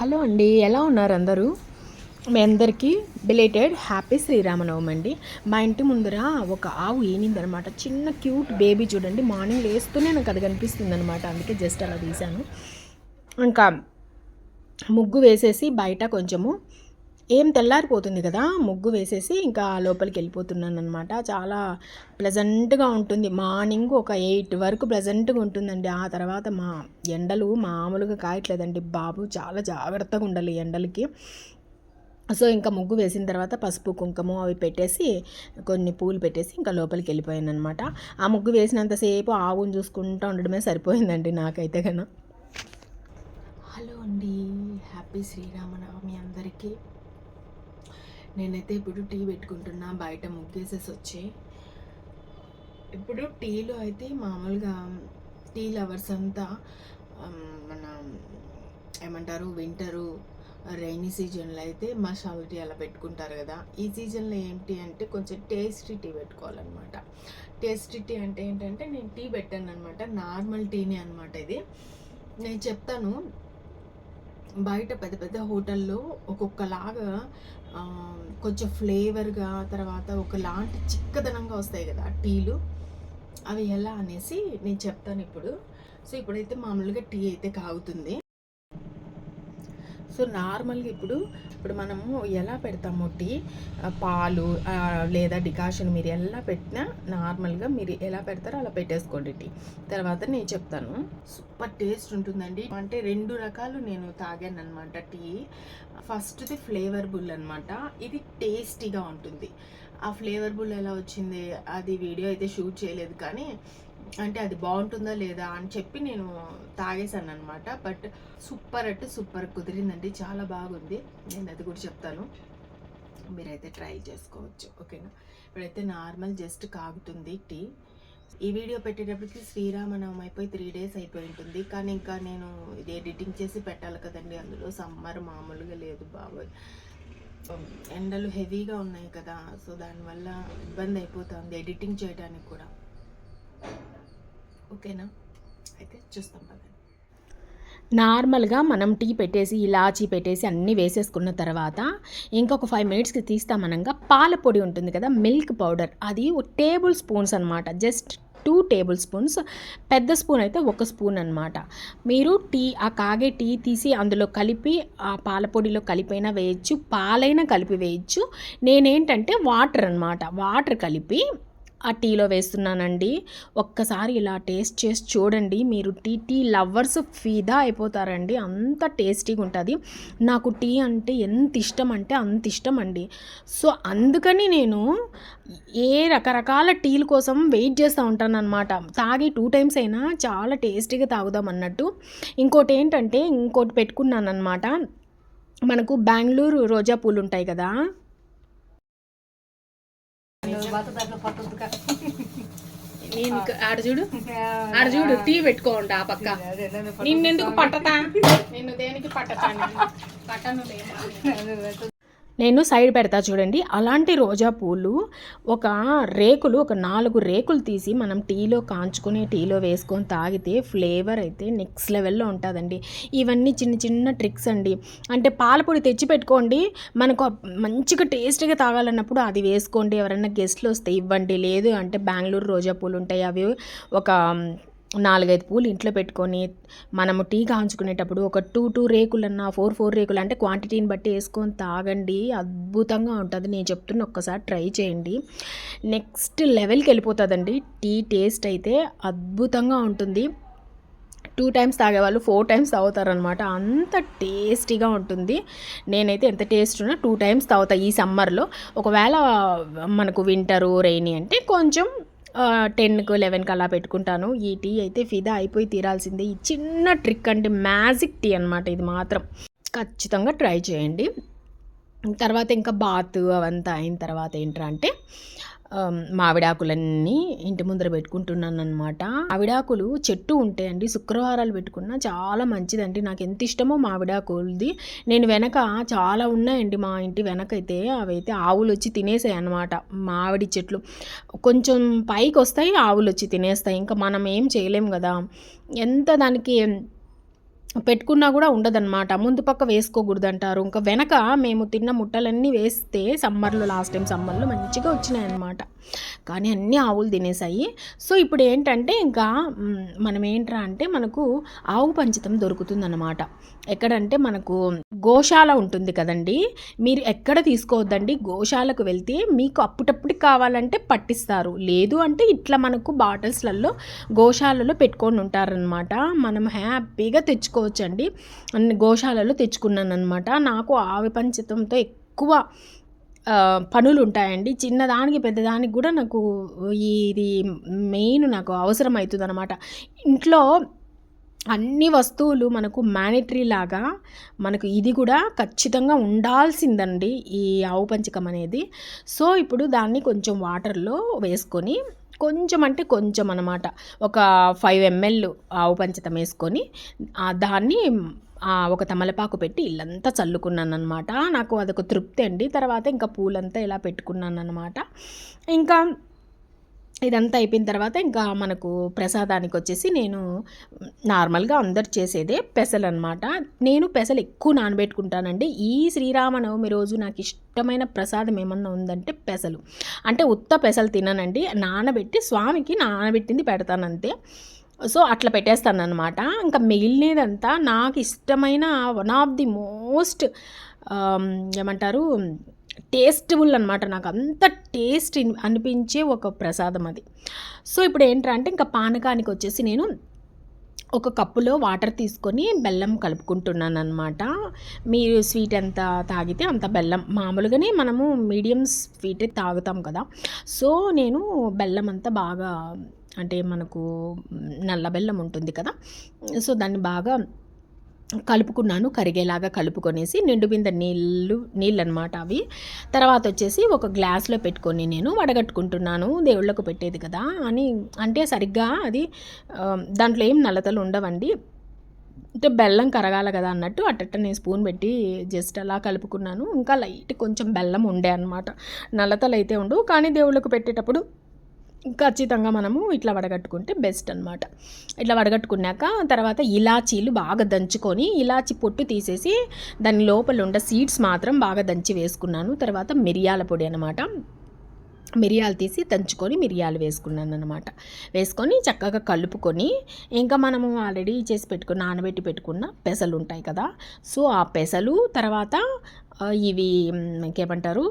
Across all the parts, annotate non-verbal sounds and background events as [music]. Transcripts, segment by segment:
Hello అండి ఎలా ఉన్నారు అందరూ? మీ అందరికీ బిలేటెడ్ హ్యాపీ శ్రీరామనవమి అండి. మా ఇంటి ముందర ఒక ఆవు ఏనిందనమాట. చిన్న క్యూట్ బేబీ చూడండి మార్నింగ్ లేస్తూనే నాకు అది కనిపిస్తుంది అనమాట అందుకే జస్ట్ అలా తీశాను. ఇంకా ముగ్గు వేసేసి బయట కొంచెము ఏం తెల్లారిపోతుంది కదా ముగ్గు వేసేసి ఇంకా లోపలికి వెళ్ళిపోతున్నాను అనమాట చాలా ప్లెజెంట్గా ఉంటుంది. మార్నింగ్ ఒక ఎయిట్ వరకు ప్లెజెంట్గా ఉంటుందండి. ఆ తర్వాత మా ఎండలు మామూలుగా కాయట్లేదండి బాబు. చాలా జాగ్రత్తగా ఉండాలి ఎండలకి. సో ఇంకా ముగ్గు వేసిన తర్వాత పసుపు కుంకుమ అవి పెట్టేసి కొన్ని పూలు పెట్టేసి ఇంకా లోపలికి వెళ్ళిపోయాను అనమాట ఆ ముగ్గు వేసినంతసేపు ఆవును చూసుకుంటూ ఉండడమే సరిపోయిందండి నాకైతే కన్నా హలో అండి. హ్యాపీ శ్రీరామనవమి అందరికీ. నేనైతే ఇప్పుడు టీ పెట్టుకుంటున్నా బయట ముగ్గేసేసి వచ్చి ఇప్పుడు టీలో అయితే మామూలుగా టీ లవర్స్ అంతా మన ఏమంటారు వింటరు రైనీ సీజన్లో అయితే మసాలా టీ అలా పెట్టుకుంటారు కదా. ఈ సీజన్లో ఏంటి అంటే కొంచెం టేస్టీ టీ పెట్టుకోవాలన్నమాట. టేస్టీ టీ అంటే ఏంటంటే నేను టీ పెట్టాను అనమాట నార్మల్ టీనే అనమాట ఇది. నేను చెప్తాను బయట పెద్ద పెద్ద హోటల్లో ఒక్కొక్కలాగా కొంచెం ఫ్లేవర్గా తర్వాత ఒకలాంటి చిక్కదనంగా వస్తాయి కదా టీలు. అవి ఎలా అనేసి నేను చెప్తాను ఇప్పుడు. సో ఇప్పుడైతే మామూలుగా టీ అయితే కాగుతుంది. సో నార్మల్గా ఇప్పుడు ఇప్పుడు మనము ఎలా పెడతాము టీ పాలు లేదా డికాషన్ మీరు ఎలా పెట్టినా నార్మల్గా మీరు ఎలా పెడతారో అలా పెట్టేసుకోండి టీ. తర్వాత నేను చెప్తాను. సూపర్ టేస్ట్ ఉంటుందండి. అంటే రెండు రకాలు నేను తాగాను అనమాట టీ. ఫస్ట్ది ఫ్లేవర్ బుల్ అనమాట ఇది టేస్టీగా ఉంటుంది. ఆ ఫ్లేవర్ బుల్ ఎలా వచ్చింది? అది వీడియో అయితే షూట్ చేయలేదు కానీ అంటే అది బాగుంటుందా లేదా అని చెప్పి నేను తాగేశాను అనమాట బట్ సూపర్ అంటే సూపర్ కుదిరిందండి. చాలా బాగుంది. నేను అది కూడా చెప్తాను. మీరైతే ట్రై చేసుకోవచ్చు. ఓకేనా? ఇప్పుడైతే నార్మల్ జస్ట్ కాగుతుంది టీ. ఈ వీడియో పెట్టేటప్పటికి శ్రీరామనవం అయిపోయి త్రీ డేస్ అయిపోయి ఉంటుంది. కానీ ఇంకా నేను ఇది ఎడిటింగ్ చేసి పెట్టాలి కదండి. అందులో సమ్మర్ మామూలుగా లేదు బాబోయ్. ఎండలు హెవీగా ఉన్నాయి కదా. సో దానివల్ల ఇబ్బంది అయిపోతుంది ఎడిటింగ్ చేయడానికి కూడా. ఓకేనా? అయితే చూస్తాం పదండి నార్మల్గా మనం టీ పెట్టేసి ఇలాచీ పెట్టేసి అన్నీ వేసేసుకున్న తర్వాత ఇంకొక ఫైవ్ మినిట్స్కి తీస్తామనగా పాల పొడి ఉంటుంది కదా మిల్క్ పౌడర్. అది ఒక టేబుల్ స్పూన్స్ అనమాట జస్ట్ టూ టేబుల్ స్పూన్స్. పెద్ద స్పూన్ అయితే ఒక స్పూన్ అనమాట మీరు టీ ఆ కాగే టీ తీసి అందులో కలిపి ఆ పాల పొడిలో కలిపైనా వేయచ్చు పాలైనా కలిపి వేయచ్చు. నేనేంటంటే వాటర్ అనమాట వాటర్ కలిపి ఆ టీలో వేస్తున్నానండి. ఒక్కసారి ఇలా టేస్ట్ చేసి చూడండి. మీరు టీ టీ లవర్స్ ఫీదా అయిపోతారండి. అంత టేస్టీగా ఉంటుంది. నాకు టీ అంటే ఎంత ఇష్టం అంటే అంత ఇష్టం అండి. సో అందుకని నేను ఏ రకరకాల టీల కోసం వెయిట్ చేస్తూ ఉంటాను అనమాట తాగి టూ టైమ్స్ అయినా చాలా టేస్టీగా తాగుదాం అన్నట్టు. ఇంకోటి ఏంటంటే ఇంకోటి పెట్టుకున్నాను అనమాట మనకు బెంగళూరు రోజా పూలు ఉంటాయి కదా. నేను ఆడ చూడు. [laughs] ఆడ చూడు టీ పెట్టుకోండి ఆ పక్క. నిన్నెందుకు పట్టతా? నిన్ను దేనికి పట్టతా [laughs] పట్టను నేను సైడ్ పెడతా చూడండి. అలాంటి రోజా పూలు ఒక రేకులు ఒక నాలుగు రేకులు తీసి మనం టీలో కాంచుకుని టీలో వేసుకొని తాగితే ఫ్లేవర్ అయితే నెక్స్ట్ లెవెల్లో ఉంటుందండి. ఇవన్నీ చిన్న చిన్న ట్రిక్స్ అండి. అంటే పాలపొడి తెచ్చి పెట్టుకోండి. మనకు మంచిగా టేస్ట్గా తాగాలన్నప్పుడు అది వేసుకోండి. ఎవరైనా గెస్ట్లు వస్తే ఇవ్వండి. లేదు అంటే బెంగళూరు రోజా పూలు ఉంటాయి. అవి ఒక నాలుగైదు పూలు ఇంట్లో పెట్టుకొని మనము టీ కాంచుకునేటప్పుడు ఒక టూ టూ రేకులన్నా ఫోర్ ఫోర్ రేకులు అంటే క్వాంటిటీని బట్టి వేసుకొని తాగండి. అద్భుతంగా ఉంటుంది. నేను చెప్తున్న ఒక్కసారి ట్రై చేయండి. నెక్స్ట్ లెవెల్కి వెళ్ళిపోతుందండి. టీ టేస్ట్ అయితే అద్భుతంగా ఉంటుంది. టూ టైమ్స్ తాగేవాళ్ళు ఫోర్ టైమ్స్ తాగుతారనమాట అంత టేస్టీగా ఉంటుంది. నేనైతే ఎంత టేస్ట్ ఉన్నా టూ టైమ్స్ తాగుతా ఈ సమ్మర్లో. ఒకవేళ మనకు వింటరు రెయినీ అంటే కొంచెం టెన్కు లెవెన్కి అలా పెట్టుకుంటాను. ఈ టీ అయితే ఫిదా అయిపోయి తీరాల్సిందే. ఈ చిన్న ట్రిక్ అంటే మ్యాజిక్ టీ అనమాట ఇది మాత్రం. ఖచ్చితంగా ట్రై చేయండి. తర్వాత ఇంకా బాత్ అవంతా అయిన తర్వాత ఏంటంటే మామిడాకులన్నీ ఇంటి ముందర పెట్టుకుంటున్నాను అనమాట మామిడాకులు చెట్టు ఉంటాయండి శుక్రవారాలు పెట్టుకున్నా చాలా మంచిదండి. నాకు ఎంత ఇష్టమో మామిడాకులది నేను వెనక చాలా ఉన్నాయండి మా ఇంటి వెనక అయితే అవైతే ఆవులు వచ్చి తినేసాయి అనమాట మామిడి చెట్లు. కొంచెం పైకి వస్తాయి ఆవులు వచ్చి తినేస్తాయి. ఇంకా మనం ఏం చేయలేం కదా. ఎంత దానికి పెట్టుకున్నా కూడా ఉండదన్నమాట. ముందు పక్క వేసుకోకూడదు అంటారు ఇంకా వెనక మేము తిన్న ముట్టలన్నీ వేస్తే సమ్మర్లో లాస్ట్ టైం సమ్మర్లో మంచిగా వచ్చినాయి అన్నమాట కానీ అన్నీ ఆవులు తినేసాయి సో ఇప్పుడు ఏంటంటే ఇంకా మనం ఏంట్రా అంటే మనకు ఆవు పంచితం దొరుకుతుందన్నమాట. ఎక్కడంటే మనకు గోశాల ఉంటుంది కదండి. మీరు ఎక్కడ తీసుకోవద్దండి గోశాలకు వెళ్తే మీకు అప్పుటప్పటికి కావాలంటే పట్టిస్తారు. లేదు అంటే ఇట్లా మనకు బాటిల్స్లలో గోశాలలో పెట్టుకొని ఉంటారనమాట మనం హ్యాపీగా తెచ్చుకో తెచ్చుకోవచ్చండి అన్ని గోశాలలో తెచ్చుకున్నాను అనమాట నాకు ఆవి పంచితంతో ఎక్కువ పనులు ఉంటాయండి చిన్నదానికి పెద్దదానికి కూడా నాకు ఇది మెయిన్ నాకు అవసరం అవుతుంది అనమాట ఇంట్లో అన్ని వస్తువులు మనకు మ్యానిటరీ లాగా మనకు ఇది కూడా ఖచ్చితంగా ఉండాల్సిందండి ఈ ఆవు పంచకం అనేది. సో ఇప్పుడు దాన్ని కొంచెం వాటర్లో వేసుకొని కొంచెం అంటే కొంచెం అనమాట ఒక ఫైవ్ ఎంఎల్ ఆవు పంచతం వేసుకొని దాన్ని ఒక తమలపాకు పెట్టి ఇల్లంతా చల్లుకున్నాను అనమాట నాకు అదొక తృప్తి అండి. తర్వాత ఇంకా పూలంతా ఇలా పెట్టుకున్నాను అనమాట ఇంకా ఇదంతా అయిపోయిన తర్వాత ఇంకా మనకు ప్రసాదానికి వచ్చేసి నేను నార్మల్గా అందరు చేసేదే పెసలు అనమాట నేను పెసలు ఎక్కువ నానబెట్టుకుంటానండి. ఈ శ్రీరామనవమి రోజు నాకు ఇష్టమైన ప్రసాదం ఏమన్నా ఉందంటే పెసలు. అంటే ఉత్త పెసలు తిననండి. నానబెట్టి స్వామికి నానబెట్టింది పెడతానంతే. సో అట్లా పెట్టేస్తాను అనమాట ఇంకా మిగిలినదంతా నాకు ఇష్టమైన వన్ ఆఫ్ ది మోస్ట్ ఏమంటారు టేస్టబుల్ అనమాట నాకు అంత టేస్ట్ అనిపించే ఒక ప్రసాదం అది. సో ఇప్పుడు ఏంటంటే ఇంకా పానకానికి వచ్చేసి నేను ఒక కప్పులో వాటర్ తీసుకొని బెల్లం కలుపుకుంటున్నాను అనమాట మీరు స్వీట్ ఎంత తాగితే అంత బెల్లం. మామూలుగానే మనము మీడియం స్వీట్ తాగుతాం కదా. సో నేను బెల్లం అంతా బాగా అంటే మనకు నల్ల బెల్లం ఉంటుంది కదా. సో దాన్ని బాగా కలుపుకున్నాను కరిగేలాగా కలుపుకొనేసి నిండు బింద నీళ్ళు నీళ్ళు అనమాట అవి. తర్వాత వచ్చేసి ఒక గ్లాస్లో పెట్టుకొని నేను వడగట్టుకుంటున్నాను దేవుళ్ళకు పెట్టేది కదా అని. అంటే సరిగ్గా అది దాంట్లో ఏం నల్లతలు ఉండవండి. అంటే బెల్లం కరగాల కదా అన్నట్టు అట్టట్ట నేను స్పూన్ పెట్టి జస్ట్ అలా కలుపుకున్నాను. ఇంకా లైట్ కొంచెం బెల్లం ఉండే అనమాట నల్లతలు అయితే ఉండవు కానీ దేవుళ్ళకు పెట్టేటప్పుడు ఖచ్చితంగా మనము ఇట్లా వడగట్టుకుంటే బెస్ట్ అనమాట ఇట్లా వడగట్టుకున్నాక తర్వాత ఇలాచీలు బాగా దంచుకొని ఇలాచి పొట్టు తీసేసి దాని లోపల ఉండే సీడ్స్ మాత్రం బాగా దంచి వేసుకున్నాను. తర్వాత మిరియాల పొడి అనమాట మిరియాలు తీసి దంచుకొని మిరియాలు వేసుకున్నాను అనమాట వేసుకొని చక్కగా కలుపుకొని ఇంకా మనము ఆల్రెడీ చేసి పెట్టుకున్న నానబెట్టి పెట్టుకున్న పెసలు ఉంటాయి కదా. సో ఆ పెసలు తర్వాత ఇవి ఇంకేమంటారు?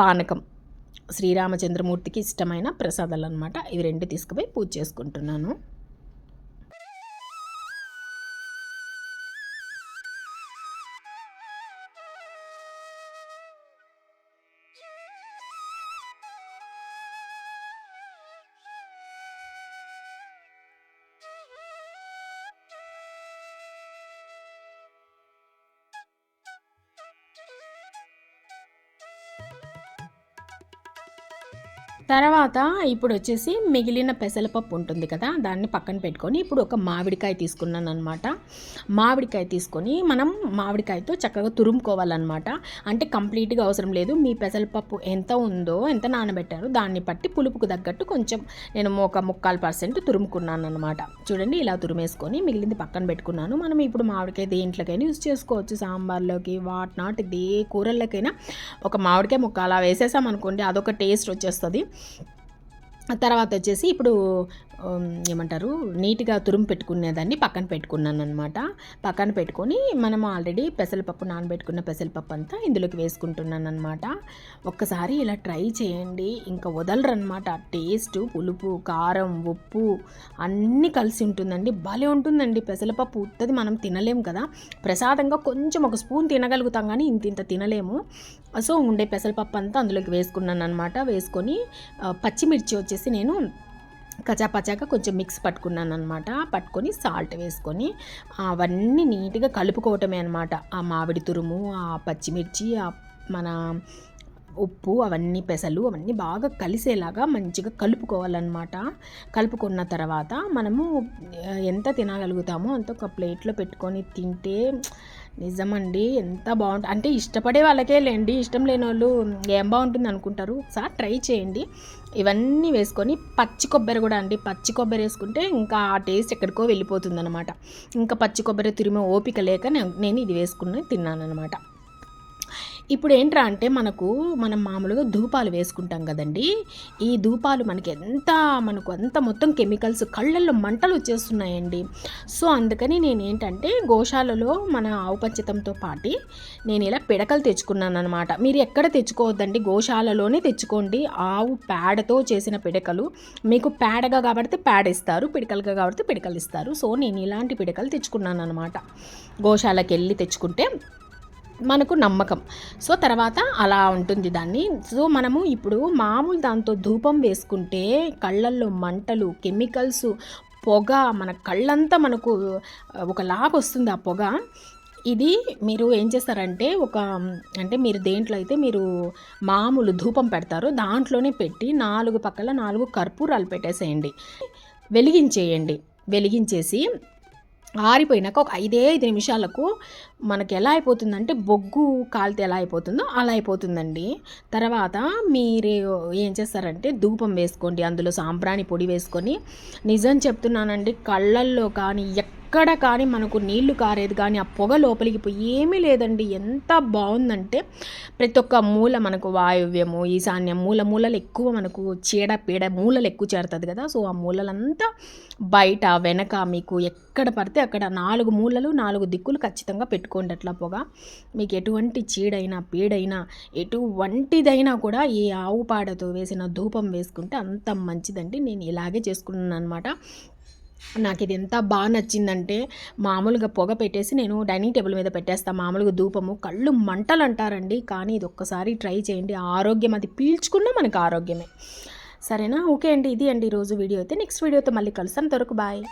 పానకం. శ్రీరామచంద్రమూర్తికి ఇష్టమైన ప్రసాదాలు అనమాట ఇవి రెండు తీసుకుపోయి పూజ చేసుకుంటున్నాను. తర్వాత ఇప్పుడు వచ్చేసి మిగిలిన పెసలపప్పు ఉంటుంది కదా దాన్ని పక్కన పెట్టుకొని ఇప్పుడు ఒక మామిడికాయ తీసుకున్నాను అనమాట మామిడికాయ తీసుకొని మనం మామిడికాయతో చక్కగా తురుముకోవాలన్నమాట. అంటే కంప్లీట్గా అవసరం లేదు. మీ పెసరపప్పు ఎంత ఉందో ఎంత నానబెట్టారో దాన్ని బట్టి పులుపుకు తగ్గట్టు కొంచెం నేను ఒక ముక్కాలు పర్సెంట్ తురుముకున్నాను అనమాట చూడండి ఇలా తురిమేసుకొని మిగిలింది పక్కన పెట్టుకున్నాను. మనం ఇప్పుడు మామిడికాయ దేంట్లోకైనా యూజ్ చేసుకోవచ్చు. సాంబార్లోకి వాట్ నాట్ ఏ కూరల్లోకైనా ఒక మామిడికాయ ముక్క అలా వేసేసామనుకోండి అదొక టేస్ట్ వచ్చేస్తుంది. తర్వాత వచ్చేసి ఇప్పుడు ఏమంటారు నీట్గా తురుము పెట్టుకునేదాన్ని పక్కన పెట్టుకున్నాను అనమాట పక్కన పెట్టుకొని మనం ఆల్రెడీ పెసరపప్పు నానబెట్టుకున్న పెసరపప్పు అంతా ఇందులోకి వేసుకుంటున్నాను అనమాట ఒక్కసారి ఇలా ట్రై చేయండి. ఇంకా వదలరు అనమాట టేస్ట్ పులుపు కారం ఉప్పు అన్నీ కలిసి ఉంటుందండి. భలే ఉంటుందండి. పెసరపప్పు ఉత్తది మనం తినలేం కదా. ప్రసాదంగా కొంచెం ఒక స్పూన్ తినగలుగుతాం కానీ ఇంత ఇంత తినలేము. సో ఉండే పెసరపప్పు అంతా అందులోకి వేసుకున్నాను అనమాట వేసుకొని పచ్చిమిర్చి వచ్చేసి నేను కచాపచాగా కొంచెం మిక్స్ పట్టుకున్నాను అనమాట పట్టుకొని సాల్ట్ వేసుకొని అవన్నీ నీట్గా కలుపుకోవటమే అనమాట ఆ మామిడి తురుము ఆ పచ్చిమిర్చి ఆ మన ఉప్పు అవన్నీ పెసలు అవన్నీ బాగా కలిసేలాగా మంచిగా కలుపుకోవాలన్నమాట. కలుపుకున్న తర్వాత మనము ఎంత తినగలుగుతామో అంత ఒక ప్లేట్లో పెట్టుకొని తింటే నిజమండి ఎంత బాగుంటుంది అంటే ఇష్టపడే వాళ్ళకే లేండి ఇష్టం లేని వాళ్ళు ఏం బాగుంటుంది అనుకుంటారు? సార్ ట్రై చేయండి. ఇవన్నీ వేసుకొని పచ్చి కొబ్బరి కూడా అండి. పచ్చి కొబ్బరి వేసుకుంటే ఇంకా ఆ టేస్ట్ ఎక్కడికో వెళ్ళిపోతుంది అనమాట ఇంకా పచ్చి కొబ్బరి తిరిమే ఓపిక లేక నేను- నేను ఇది వేసుకుని తిన్నాను అనమాట ఇప్పుడు ఏంట్రా అంటే మనకు మనం మామూలుగా ధూపాలు వేసుకుంటాం కదండి. ఈ ధూపాలు మనకి ఎంత మనకు అంత మొత్తం కెమికల్స్ కళ్ళల్లో మంటలు వచ్చేస్తున్నాయండి. సో అందుకని నేను ఏంటంటే గోశాలలో మన ఆవు పంచితంతో పాటి నేను ఇలా పిడకలు తెచ్చుకున్నాను అనమాట మీరు ఎక్కడ తెచ్చుకోవద్దండి గోశాలలోనే తెచ్చుకోండి. ఆవు పేడతో చేసిన పిడకలు మీకు పేడగా కాబట్టి పేడ ఇస్తారు పిడకలుగా కాబట్టి పిడకలు ఇస్తారు సో నేను ఇలాంటి పిడకలు తెచ్చుకున్నాను అనమాట గోశాలకి వెళ్ళి తెచ్చుకుంటే మనకు నమ్మకం. సో తర్వాత అలా ఉంటుంది దాన్ని. సో మనము ఇప్పుడు మామూలు దాంతో ధూపం వేసుకుంటే కళ్ళల్లో మంటలు కెమికల్స్ పొగ మన కళ్ళంతా మనకు ఒకలాగా వస్తుంది ఆ పొగ. ఇది మీరు ఏం చేస్తారంటే ఒక అంటే మీరు దేంట్లో అయితే మీరు మామూలు ధూపం పెడతారో దాంట్లోనే పెట్టి నాలుగు పక్కల నాలుగు కర్పూరాలు పెట్టేసేయండి. వెలిగించేయండి. వెలిగించేసి ఆరిపోయినాక ఒక ఐదే ఐదు నిమిషాలకు మనకి ఎలా అయిపోతుందంటే బొగ్గు కాలితే ఎలా అయిపోతుందో అలా అయిపోతుందండి. తర్వాత మీరు ఏం చేస్తారంటే ధూపం వేసుకోండి అందులో సాంబ్రాణి పొడి వేసుకొని నిజం చెప్తున్నానండి కళ్ళల్లో కానీ ఎక్కడ కానీ మనకు నీళ్ళు కారేది కానీ ఆ పొగ లోపలికి పోయి ఏమీ లేదండి. ఎంత బాగుందంటే ప్రతి ఒక్క మూల మనకు వాయువ్యము ఈశాన్యం మూల మూలలు ఎక్కువ మనకు చీడ పీడ మూలలు ఎక్కువ చేరుతుంది కదా. సో ఆ మూలలంతా బయట వెనక మీకు ఎక్కడ పడితే అక్కడ నాలుగు మూలలు నాలుగు దిక్కులు ఖచ్చితంగా పెట్టుకోండి అట్లా పొగ. మీకు ఎటువంటి చీడైనా పీడైనా ఎటువంటిదైనా కూడా ఈ ఆవు పాడతో వేసిన ధూపం వేసుకుంటే అంత మంచిదండి. నేను ఇలాగే చేసుకున్నాను అనమాట నాకు ఇది ఎంత బాగా నచ్చిందంటే మామూలుగా పొగ పెట్టేసి నేను డైనింగ్ టేబుల్ మీద పెట్టేస్తాను మామూలుగా ధూపము కళ్ళు మంటలు అంటారండి కానీ ఇది ఒక్కసారి ట్రై చేయండి. ఆరోగ్యం అది పీల్చుకున్నా మనకు ఆరోగ్యమే. సరేనా? ఓకే అండి. ఇది అండి ఈరోజు వీడియో అయితే. నెక్స్ట్ వీడియోతో మళ్ళీ కలుస్తాను తొరకు బాయ్.